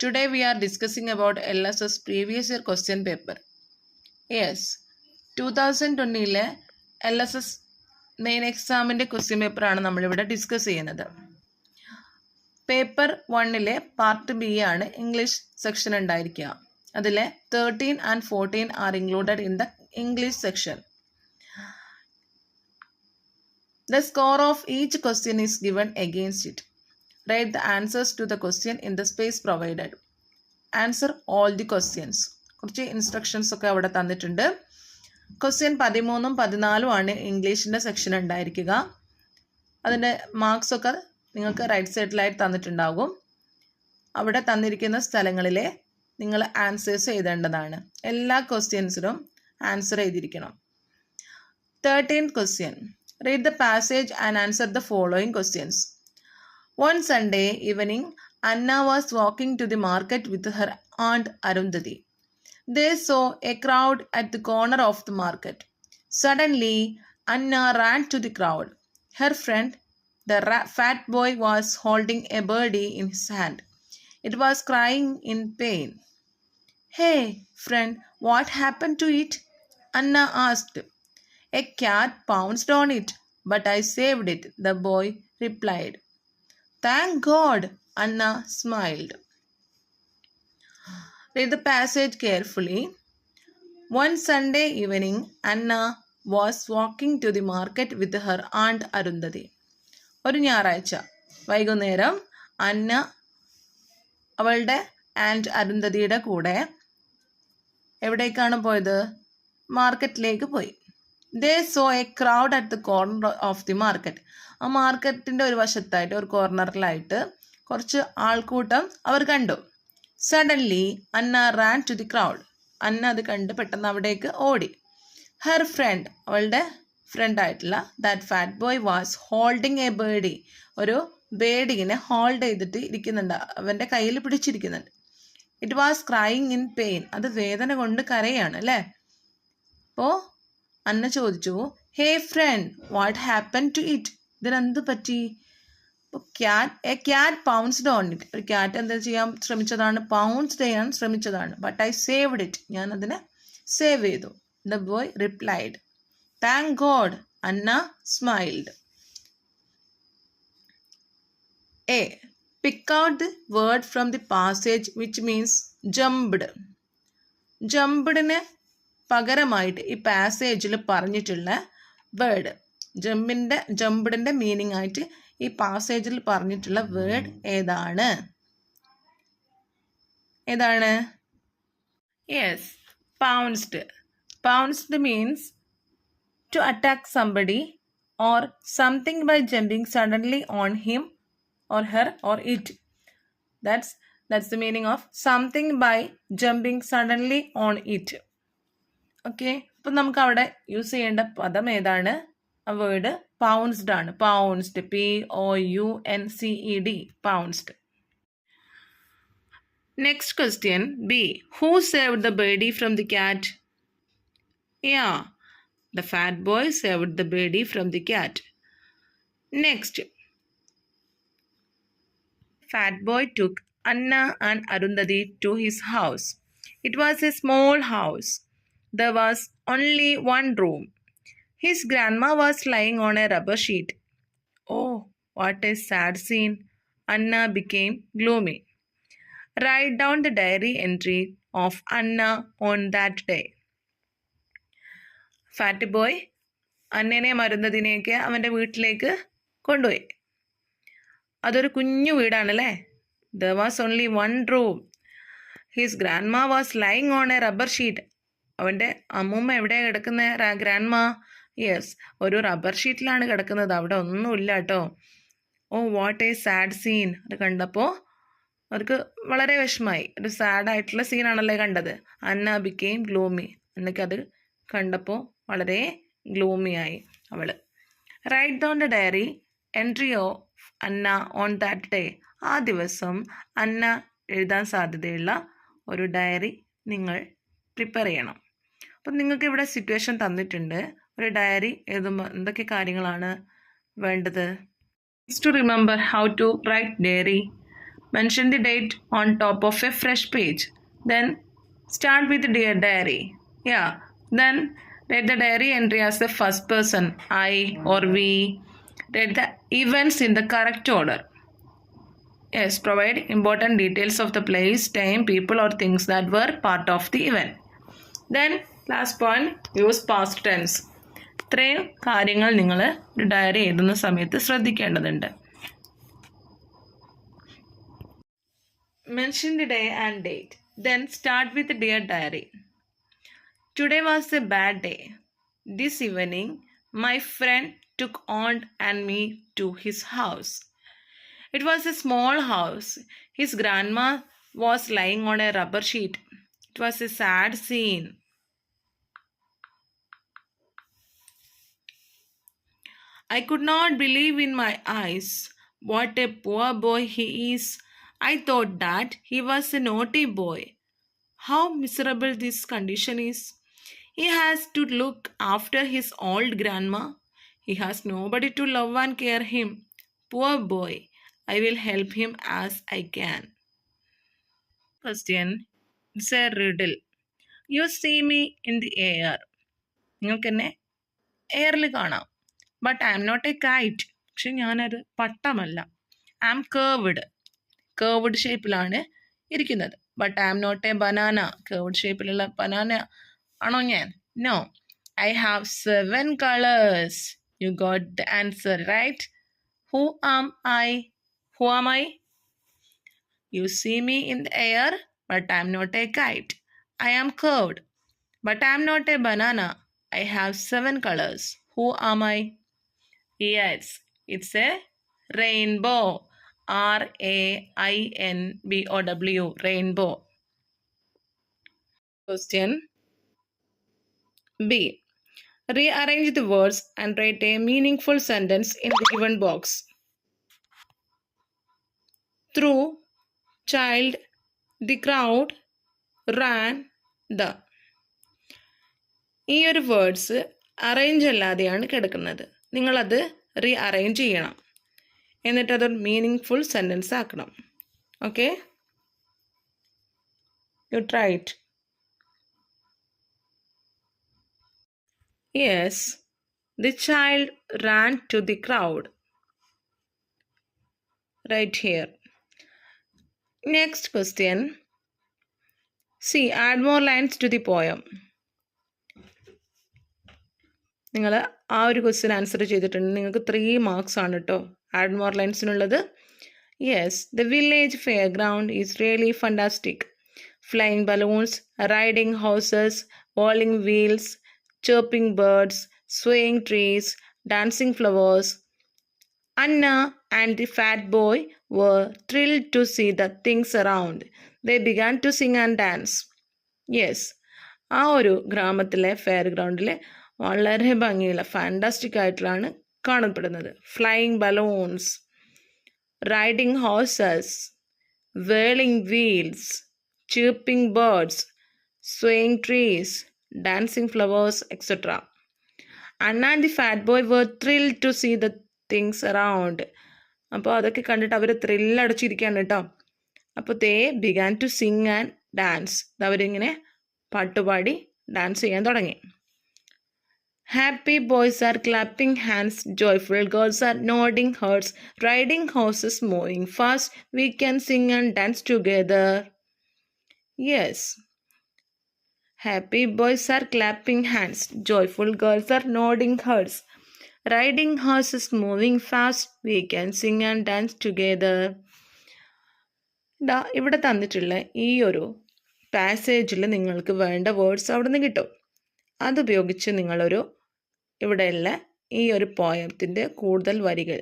Today we are discussing about LSS previous year question paper. Yes, 2020ലെ L S S main എക്സാമിന്റെ question പേപ്പറാണ് നമ്മളിവിടെ discuss ചെയ്യുന്നത് paper വണ്ണിലെ പാർട്ട് ബി ആണ് ഇംഗ്ലീഷ് സെക്ഷൻ ഉണ്ടായിരിക്കുക അതിലെ thirteen and fourteen are included in the English section the score of each question is given against it. Write the answers to the question in the space provided. Answer all the questions കുറച്ച് instructions ഒക്കെ അവിടെ തന്നിട്ടുണ്ട്. Question പതിമൂന്നും പതിനാലും ആണ് ഇംഗ്ലീഷിന്റെ section ഉണ്ടായിരിക്കുക. അതിന്റെ marks ഒക്കെ നിങ്ങൾക്ക് റൈറ്റ് സൈഡിലായിട്ട് തന്നിട്ടുണ്ടാകും. അവിടെ തന്നിരിക്കുന്ന സ്ഥലങ്ങളിലെ നിങ്ങൾ ആൻസേഴ്സ് എഴുതേണ്ടതാണ്. എല്ലാ ക്വസ്റ്റ്യൻസിനും answer എഴുതിയിരിക്കണം. Thirteen question read the passage and answer the following questions. One Sunday evening, Anna was walking to the market with her aunt Arundhati. They saw a crowd at the corner of the market. Suddenly, Anna ran to the crowd. Her friend, the fat boy, was holding a birdie in his hand. It was crying in pain. Hey, friend, what happened to it? Anna asked. A cat pounced on it, but I saved it, the boy replied. Thank God, Anna smiled. Read the passage carefully. One Sunday evening, Anna was walking to the market with her aunt Arundhati. ഒരു ഞായറാഴ്ച വൈകുന്നേരം അന്ന അവളുടെ and അരുന്ധതിയുടെ കൂടെ എവിടേക്കാണ് പോയത് മാർക്കറ്റിലേക്ക് പോയി they saw a crowd at the corner of the market ആ മാർക്കറ്റിന്റെ ഒരു വശത്തായിട്ട് ഒരു കോർണറിലായിട്ട് കുറച്ച് ആൾക്കൂട്ടം അവർ കണ്ടു. Suddenly Anna ran to the crowd Anna അത് കണ്ട് പെട്ടെന്ന് അവിടേക്ക് ഓടി. ഹെർ ഫ്രണ്ട് അവളുടെ ഫ്രണ്ടായിട്ടുള്ള that fat boy was holding a birdie ഒരു ബേഡിങ്ങിനെ ഹോൾഡ് ചെയ്തിട്ട് ഇരിക്കുന്നുണ്ട്. അവന്റെ കയ്യിൽ പിടിച്ചിരിക്കുന്നുണ്ട്. It was crying in pain അത് വേദന കൊണ്ട് കരയാണ് അല്ലേ? അപ്പോൾ അന്ന ചോദിച്ചു hey friend what happen to it? ഇതിനെന്ത് പറ്റി? Cat a cat pounced on it. ഒരു ക്യാറ്റ് എന്താ ചെയ്യാൻ ശ്രമിച്ചതാണ്? പൗൺസ്ഡ് ചെയ്യാൻ ശ്രമിച്ചതാണ്. ബട്ട് ഐ സേവ്ഡ് ഇറ്റ് ഞാൻ അതിനെ സേവ് ചെയ്തു. The boy replied thank god Anna smiled A pick out the word from the passage which means jumped ജംപ്ഡിന് പകരമായിട്ട് ഈ പാസേജിൽ പറഞ്ഞിട്ടുള്ള വേർഡ് ജമ്പിന്റെ ജമ്പിഡിന്റെ മീനിങ് ആയിട്ട് ഈ പാസേജിൽ പറഞ്ഞിട്ടുള്ള വേർഡ് ഏതാണ്? ഏതാണ്? Yes pounced pounced means to attack somebody or something by jumping suddenly on him or her or it that's that's the meaning of something by jumping suddenly on it okay അപ്പം നമുക്ക് അവിടെ use ചെയ്യേണ്ട പദം ഏതാണ്? ആ word pounced ആണ്. Pounced P O U N C E D pounced next question B who save the birdie from the cat yeah the fat boy save the birdie from the cat next fat boy took Anna and Arundhati to his house it was a small house There was only one room. His grandma was lying on a rubber sheet. Oh, what a sad scene. Anna became gloomy. Write down the diary entry of Anna on that day. Fat boy അന്നനെ മരുന്നതിനെയൊക്കെ അവൻ്റെ വീട്ടിലേക്ക് കൊണ്ടുപോയി അതൊരു കുഞ്ഞു വീടാണല്ലേ there was only one room his grandma was lying on a rubber sheet അവന്റെ അമ്മൂമ്മ എവിടെയാണ് കിടക്കുന്ന? Grand മാ യെസ്. ഒരു റബ്ബർ ഷീറ്റിലാണ് കിടക്കുന്നത്. അവിടെ ഒന്നുമില്ല കേട്ടോ. Oh what a sad scene. അത് കണ്ടപ്പോൾ അവർക്ക് വളരെ വിഷമായി ഒരു സാഡായിട്ടുള്ള സീനാണല്ലേ കണ്ടത്. അന്ന ബിക്കെയും ഗ്ലൂമി അന്നയ്ക്ക് അത് കണ്ടപ്പോൾ വളരെ ഗ്ലൂമിയായി അവൾ write down the diary entry of Anna on that day ആ ദിവസം അന്ന എഴുതാൻ സാധ്യതയുള്ള ഒരു ഡയറി നിങ്ങൾ പ്രിപ്പയർ ചെയ്യണം. അപ്പം നിങ്ങൾക്ക് ഇവിടെ സിറ്റുവേഷൻ തന്നിട്ടുണ്ട് ഒരു ഡയറി എഴുതുമ്പോൾ എന്തൊക്കെ കാര്യങ്ങളാണ് വേണ്ടത് to remember how to write diary mention the date on top of a fresh page. Then start with dear diary. Yeah. Then write the diary entry as the first person, I or we. Write the events in the correct order. Yes, provide important details of the place, time, people, or things that were part of the event. Then, last point use past tense ഇത്രയും കാര്യങ്ങൾ നിങ്ങൾ ഒരു diary എഴുതുന്ന സമയത്ത് ശ്രദ്ധിക്കേണ്ടതുണ്ട് mention the day and date then start with dear diary today was a bad day this evening my friend took on and me to his house It was a small house. His grandma was lying on a rubber sheet. It was a sad scene. I could not believe in my eyes. What a poor boy he is. I thought that he was a naughty boy. How miserable this condition is. He has to look after his old grandma. He has nobody to love and care him. Poor boy. I will help him as I can. Question. It's a riddle. You see me in the air. നിങ്ങൾക്ക് എന്നെ എയറിൽ കാണാം but I'm not a kite പക്ഷെ ഞാനത് പട്ടമല്ല. I am curved curved ഷേപ്പിലാണ് ഇരിക്കുന്നത്. But I'm not a banana curved ഷേപ്പിലുള്ള ബനാന ആണോ ഞാൻ? No I have seven colours you got the answer right who am I Who am I you see me in the air but I'm not a kite I am curved, but I'm not a banana I have seven colours Who ആം I? Yes, it's a rainbow. R A I N B O W. Rainbow. Question B. Rearrange the words and write a meaningful sentence in the given box. through child the crowd ran the ഈ ഒരു words arrange അല്ലാതെയാണ് കിടക്കുന്നത് നിങ്ങളത് rearrange ചെയ്യണം. എന്നിട്ട് അതൊരു meaningful sentence ആക്കണം. Okay you try it yes the child ran to the crowd right here Next question. See, add more lines to the poem. നിങ്ങൾ ആ ഒരു ക്വസ്റ്റ്യൻ ആൻസർ ചെയ്തിട്ടുണ്ട്. നിങ്ങൾക്ക് ത്രീ മാർക്സ് ആണ് കേട്ടോ add more ലൈൻസിനുള്ളത് yes the village fair ground is really fantastic flying balloons riding horses whirling wheels chirping birds swing trees dancing flowers Anna and the fat boy were thrill to see the things around they began to sing and dance yes ആ ഒരു ഗ്രാമത്തിലെ fair ഗ്രൗണ്ടിലെ വളരെ ഭംഗിയുള്ള fantastic ആയിട്ടുള്ളതാണ് കാണപ്പെടുന്നത്. Flying balloons riding horses whirling wheels chirping birds swing trees dancing flowers etcetera Anna and the fat boy were thrill to see the things around അപ്പോൾ അതൊക്കെ കണ്ടിട്ട് അവർ ത്രില്ലടച്ചിരിക്കുകയാണ് കേട്ടോ. അപ്പോൾ they began to sing and dance അവരിങ്ങനെ പാട്ടുപാടി dance ചെയ്യാൻ തുടങ്ങി. Happy boys are clapping hands joyful girls are nodding heads riding horses moving fast we can sing and dance together yes happy boys are clapping hands joyful girls are nodding heads. Riding horses moving fast we can sing and dance together ഡാ ഇവിടെ തന്നിട്ടുള്ള ഈ ഒരു പാസേജിൽ നിങ്ങൾക്ക് വേണ്ട words അവിടെ നിന്ന് കിട്ടും അതുപയോഗിച്ച് നിങ്ങളൊരു ഇവിടെയുള്ള ഈ ഒരു പോയത്തിന്റെ കൂടുതൽ വരികൾ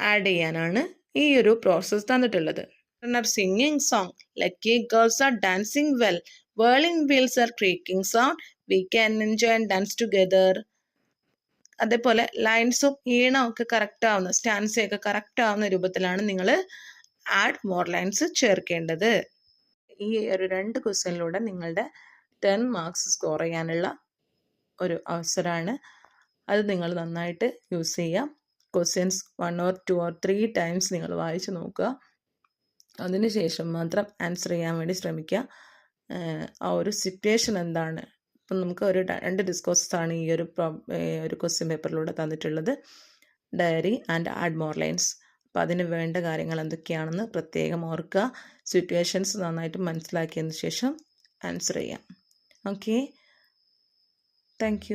ആഡ് ചെയ്യാനാണ് ഈ ഒരു പ്രോസസ്സ് തന്നിട്ടുള്ളത്. Singing song lucky girls are dancing well whirling wheels are creaking creaking we can enjoy and dance together. അതേപോലെ ലൈൻസും ഈണവും ഒക്കെ കറക്റ്റ് ആവുന്ന സ്റ്റാൻസയൊക്കെ കറക്റ്റ് ആവുന്ന രൂപത്തിലാണ് നിങ്ങൾ ആഡ് മോർ ലൈൻസ് ചേർക്കേണ്ടത്. ഈ ഒരു രണ്ട് ക്വസ്റ്റ്യനിലൂടെ നിങ്ങളുടെ ടെൻ മാർക്സ് സ്കോർ ചെയ്യാനുള്ള ഒരു അവസരമാണ് അത് നിങ്ങൾ നന്നായിട്ട് യൂസ് ചെയ്യാം questions one or two or three times നിങ്ങൾ വായിച്ച് നോക്കുക. അതിനുശേഷം മാത്രം ആൻസർ ചെയ്യാൻ വേണ്ടി ശ്രമിക്കുക. ആ ഒരു സിറ്റുവേഷൻ എന്താണ്? ഇപ്പം നമുക്ക് ഒരു രണ്ട് ഡിസ്കോസസ് ആണ് ഈ ഒരു ഒരു ക്വസ്റ്റ്യൻ പേപ്പറിലൂടെ തന്നിട്ടുള്ളത്. Diary and add more lines അപ്പം അതിന് വേണ്ട കാര്യങ്ങൾ എന്തൊക്കെയാണെന്ന് പ്രത്യേകം ഓർക്കുക. സിറ്റുവേഷൻസ് നന്നായിട്ട് മനസ്സിലാക്കിയതിന് ശേഷം ആൻസർ ചെയ്യാം. Okay thank